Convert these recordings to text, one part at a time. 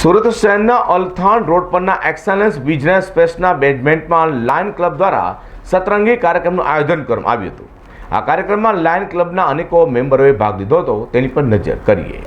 સુરત શહેરના અલથાણ રોડ પરના excellence business સ્પેસના બેઝમેન્ટમાં લાયન ક્લબ દ્વારા સતરંગી કાર્યક્રમનું આયોજન કરવામાં આવ્યું હતું. આ કાર્યક્રમમાં લાયન ક્લબના અનેકો મેમ્બરોએ ભાગ લીધો હતો. તેની પર નજર કરીએ.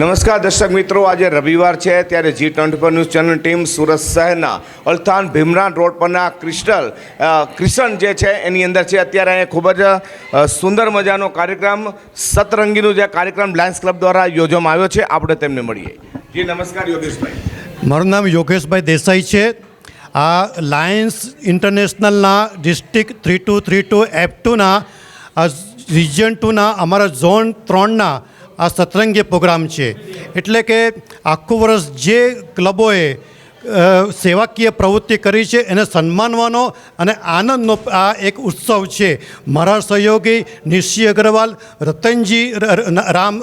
નમસ્કાર દર્શક મિત્રો, આજે રવિવાર છે ત્યારે જી ટ્વેન્ટી પર ન્યૂઝ ચેનલ ટીમ સુરત શહેરના અલથાન ભીમરાન રોડ પરના ક્રિસ્ટલ ક્રિશન જે છે એની અંદર છે. અત્યારે અહીંયા ખૂબ જ સુંદર મજાનો કાર્યક્રમ, સતરંગીનો જે કાર્યક્રમ લાયન્સ ક્લબ દ્વારા યોજવામાં આવ્યો છે. આપણે તેમને મળીએ. જી, નમસ્કાર યોગેશભાઈ. મારું નામ યોગેશભાઈ દેસાઈ છે. આ Lions ઇન્ટરનેશનલના district three two three two F ટુના region ટુના, અમારા ઝોન ત્રણના આ સતરંગી પ્રોગ્રામ છે. એટલે કે આખું વર્ષ જે ક્લબોએ સેવાકીય પ્રવૃત્તિ કરી છે, એને સન્માનવાનો અને આનંદનો આ એક ઉત્સવ છે. મારા સહયોગી નિશી અગ્રવાલ, રતનજી રામ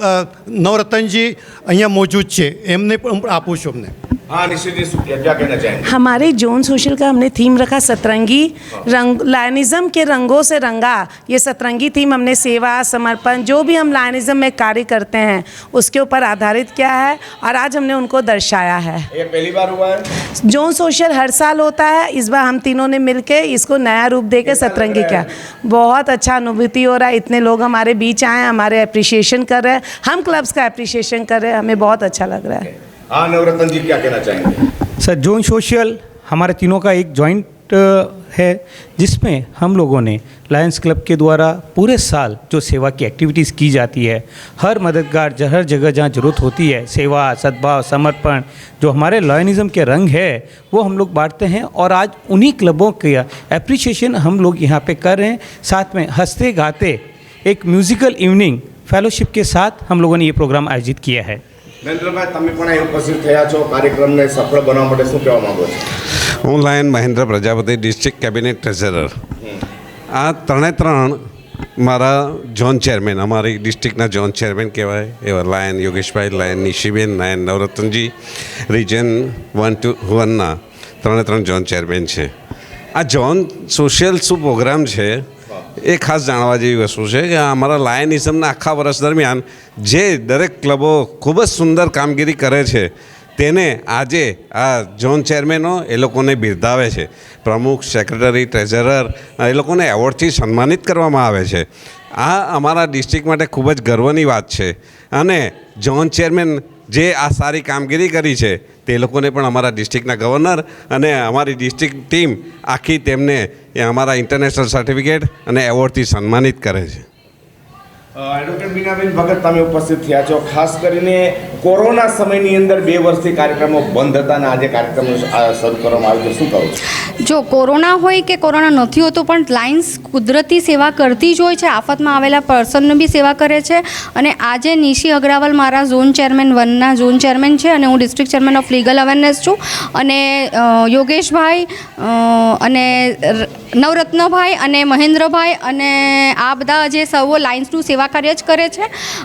નવરતનજી અહીંયા મોજૂદ છે. એમને પણ આપું છું અમને. हाँ निश्चित क्या कहना चाहेंगे? हमारे जोन सोशल का हमने थीम रखा सतरंगी रंग लायनिज्म के रंगों से रंगा। ये सतरंगी थीम हमने सेवा समर्पण जो भी हम लायनिज्म में कार्य करते हैं उसके ऊपर आधारित किया है और आज हमने उनको दर्शाया है। ये पहली बार हुआ है? जोन सोशल हर साल होता है इस बार हम तीनों ने मिलके इसको नया रूप दे के सतरंगी किया। बहुत अच्छा अनुभूति हो रहा है इतने लोग हमारे बीच आए हैं हमारे अप्रिशिएशन कर रहे हैं। हम क्लब्स का अप्रिशिएशन कर रहे हैं हमें बहुत अच्छा लग रहा है। हाँ नवरत्न जी क्या कहना चाहेंगे? सर, जोन सोशल हमारे तीनों का एक जॉइंट है, जिसमें हम लोगों ने लायंस क्लब के द्वारा पूरे साल जो सेवा की एक्टिविटीज़ की जाती है, हर मददगार हर जगह जहाँ ज़रूरत होती है, सेवा, सद्भाव, समर्पण, जो हमारे लॉयनिज़म के रंग है, वो हम लोग बांटते हैं और आज उन्हीं क्लबों का एप्रिसिएशन हम लोग यहाँ पे कर रहे हैं। साथ में हँसते गाते एक म्यूज़िकल इवनिंग फेलोशिप के साथ हम लोगों ने ये प्रोग्राम आयोजित किया है। નરેન્દ્રભાઈ, તમે પણ ઉપસ્થિત થયા છો. કાર્યક્રમને સફળ બનાવવા માટે શું કહેવા માંગો છો? હું lion Mahendra Prajapati, district cabinet treasurer. આ ત્રણે ત્રણ મારા ઝોન ચેરમેન, અમારી ડિસ્ટ્રિક્ટના ઝોન ચેરમેન કહેવાય, એવા lion Yogeshbhai, lion Nishiben, lion Navratanji, region one two, વનના ત્રણે ત્રણ ઝોન ચેરમેન છે. આ ઝોન સોશિયલ શું પ્રોગ્રામ છે? એ ખાસ જાણવા જેવી વસ્તુ છે કે અમારા લાયનિઝમના આખા વર્ષ દરમિયાન જે દરેક ક્લબો ખૂબ જ સુંદર કામગીરી કરે છે, તેને આજે આ ઝોન ચેરમેનો એ લોકોને બિરદાવે છે. પ્રમુખ, સેક્રેટરી, ટ્રેઝરર, એ લોકોને એવોર્ડથી સન્માનિત કરવામાં આવે છે. આ અમારા ડિસ્ટ્રિક્ટ માટે ખૂબ જ ગર્વની વાત છે. અને ઝોન ચેરમેન જે આ સારી કામગીરી કરી છે તે લોકોને પણ અમારા ડિસ્ટ્રિક્ટના ગવર્નર અને અમારી ડિસ્ટ્રિક્ટ ટીમ આખી તેમને એ અમારા ઇન્ટરનેશનલ સર્ટિફિકેટ અને એવોર્ડથી સન્માનિત કરે છે. એડવોકેટ બીનાબેન ભગત, તમે ઉપસ્થિત થયા છો. ખાસ કરીને કોરોના સમયની અંદર બે વર્ષથી કાર્યક્રમો બંધ હતા અને આજે કાર્યક્રમ શરૂ કરવામાં આવ્યો શું કહું જો કોરોના હોય કે કોરોના નથી હોતો પણ લાઇન્સ કુદરતી સેવા કરતી જ હોય છે. આફતમાં આવેલા પર્સનની બી સેવા કરે છે. અને આજે નિશી અગ્રવાલ મારા ઝોન ચેરમેન વનના ઝોન ચેરમેન છે અને હું district chairman of legal awareness છું. અને યોગેશભાઈ અને નવરત્નભાઈ અને મહેન્દ્રભાઈ અને આ બધા જે સૌ લાઇન્સનું સેવા કાર્ય જ કરે છે.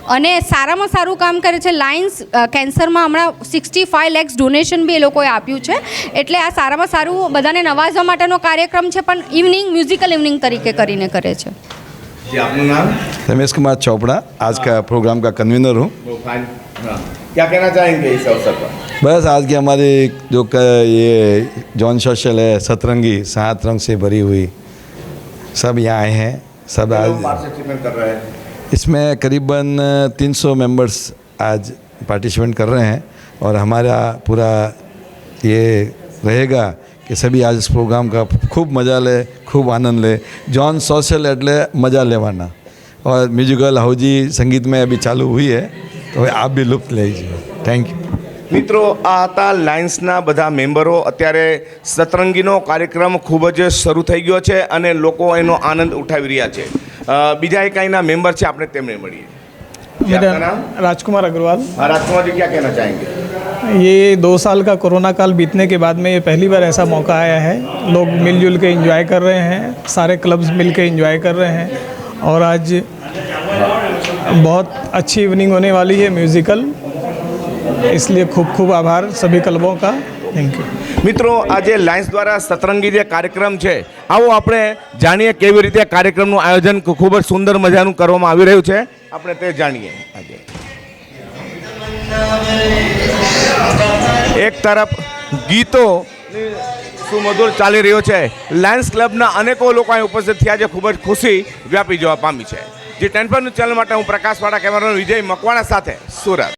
અને સારામાં સારું કામ કરે છે. લાયન્સ કેન્સરમાં હમણાં સિક્સટી ફાઇવ લેક્સ ડોનેશન બી એ લોકોએ આપ્યું છે એટલે આ સારામાં સારું બધાને નવાજવા માટેનો કાર્યક્રમ છે પણ ઇવનિંગ મ્યુઝિકલ ઇવનિંગ તરીકે કરીને કરે છે जी आपका नाम रमेश कुमार चोपड़ा आज का प्रोग्राम का कन्वीनर हूँ वो फाइन हाँ क्या कहना चाहेंगे इस अवसर पर बस आज की हमारी जो क, ये जॉन सोशल है सतरंगी सात रंग से भरी हुई सब यहाँ आए हैं सब आज पार्टिसिपेट कर रहे हैं इसमें करीबन 300 मेंबर्स आज पार्टिसिपेट कर रहे हैं और हमारा पूरा ये रहेगा कि सभी आज इस प्रोग्राम का खूब मजा ले खूब आनंद ले जॉन सोशल एटले मजा लेवाना और म्यूजिकल हाउजी संगीत में अभी चालू हुई है तो आप भी लुप्त लीजिए थैंक यू મિત્રો આ હતા લાયન્સના બધા મેમ્બરો અત્યારે સતરંગીનો કાર્યક્રમ ખૂબ જ શરૂ થઈ ગયો છે અને લોકો એનો આનંદ ઉઠાવી રહ્યા છે અ, બીજા એકાઈના મેમ્બર છે આપણે તેમને મળીએ जी, आपका मेरा नाम राजकुमार अग्रवाल हाँ, राजकुमार जी क्या कहना चाहेंगे ये दो साल का कोरोना काल बीतने के बाद में ये पहली बार ऐसा मौका आया है लोग मिलजुल के एंजॉय कर रहे हैं सारे क्लब्स मिल के एंजॉय कर रहे हैं और आज बहुत अच्छी इवनिंग होने वाली है म्यूज़िकल इसलिए खूब खूब आभार सभी क्लबों का थैंक यू મિત્રો આજે લાયન્સ દ્વારા સતરંગી જે કાર્યક્રમ છે આવો આપણે જાણીએ કેવી રીતે કાર્યક્રમનું આયોજન ખૂબ જ સુંદર મજાનું કરવામાં આવી રહ્યું છે આપણે તે જાણીએ. આજે એક તરફ ગીતો સુમધુર ચાલી રહ્યો છે. લાયન્સ ક્લબના અનેકો લોકો અહીં ઉપસ્થિત થયા છે. ખૂબ જ ખુશી વ્યાપી જવા પામી છે. જે ટેન પર ચેનલ માટે હું પ્રકાશવાળા કેમેરાનો વિજય મકવાણા સાથે, સુરત.